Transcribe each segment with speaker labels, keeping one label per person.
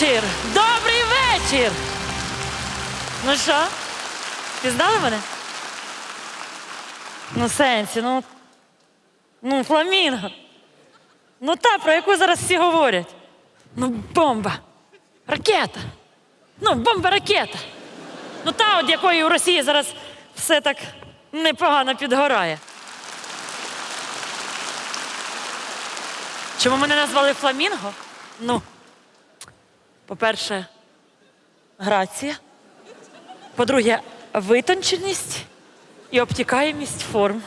Speaker 1: вечір! Добрий вечір! Ну що, пізнали мене? Ну, сенсі, ну. Ну, фламінго. Ну та, про яку зараз всі говорять. Ну, бомба. Ракета. Ну, бомба ракета. Ну, та, от якої у Росії зараз все так непогано підгорає. Чому мене назвали фламінго? Ну, по-перше, грація. По-друге, витонченість і обтікаємість форм.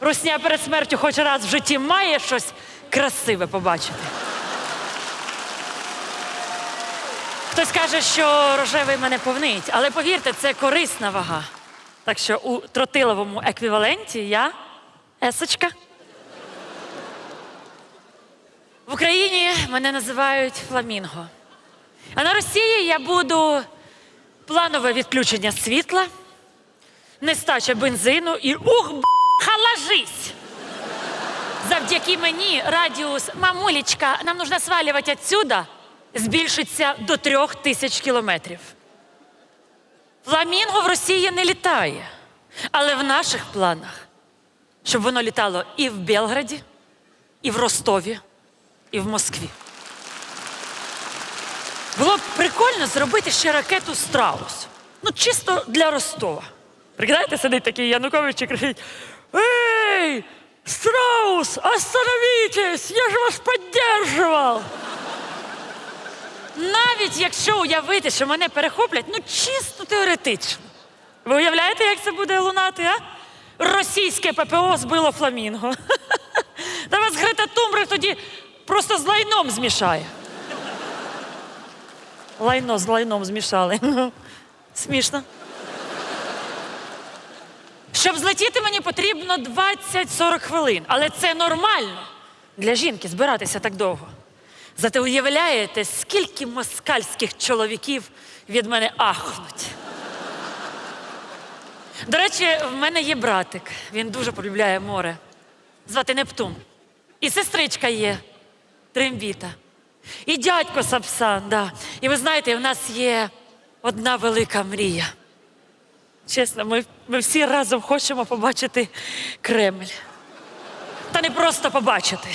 Speaker 1: Русня перед смертю хоч раз в житті має щось красиве побачити. Хтось каже, що рожевий мене повнить, але повірте, це корисна вага. Так що у тротиловому еквіваленті я есочка. В Україні мене називають фламінго. А на Росії я буду планове відключення світла, нестача бензину і ух, б**, халожись! Завдяки мені радіус мамулечка, нам нужно свалювати отсюда, збільшиться до трьох тисяч кілометрів. Фламінго в Росії не літає, але в наших планах, щоб воно літало і в Белграді, і в Ростові, і в Москві. Було б прикольно зробити ще ракету Страус. Ну, чисто для Ростова. Прикидаєте, сидить такий Янукович і кричить: Ей! Страус, остановитесь! Я ж вас підтримував! Навіть якщо уявити, що мене перехоплять, ну чисто теоретично. Ви уявляєте, як це буде лунати, а? Російське ППО збило фламінго. Та вас Грета Тумбрик тоді просто з лайном змішає. Лайно з лайном змішали. Смішно. Щоб злетіти, мені потрібно 20-40 хвилин. Але це нормально для жінки збиратися так довго. Зате уявляєте, скільки москальських чоловіків від мене ахнуть. До речі, в мене є братик. Він дуже полюбляє море. Звати Нептун. І сестричка є Трембіта. І дядько Сапсан, да. І ви знаєте, в нас є одна велика мрія. Чесно, ми, ми всі разом хочемо побачити Кремль. Та не просто побачити,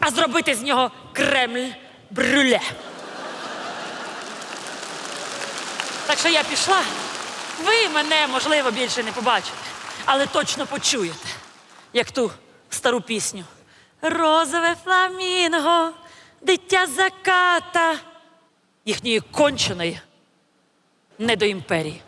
Speaker 1: а зробити з нього Кремль брюле. Так що я пішла. Ви мене, можливо, більше не побачите, але точно почуєте, як ту стару пісню. Розове фламінго, дитя заката їхньої конченої не до імперії.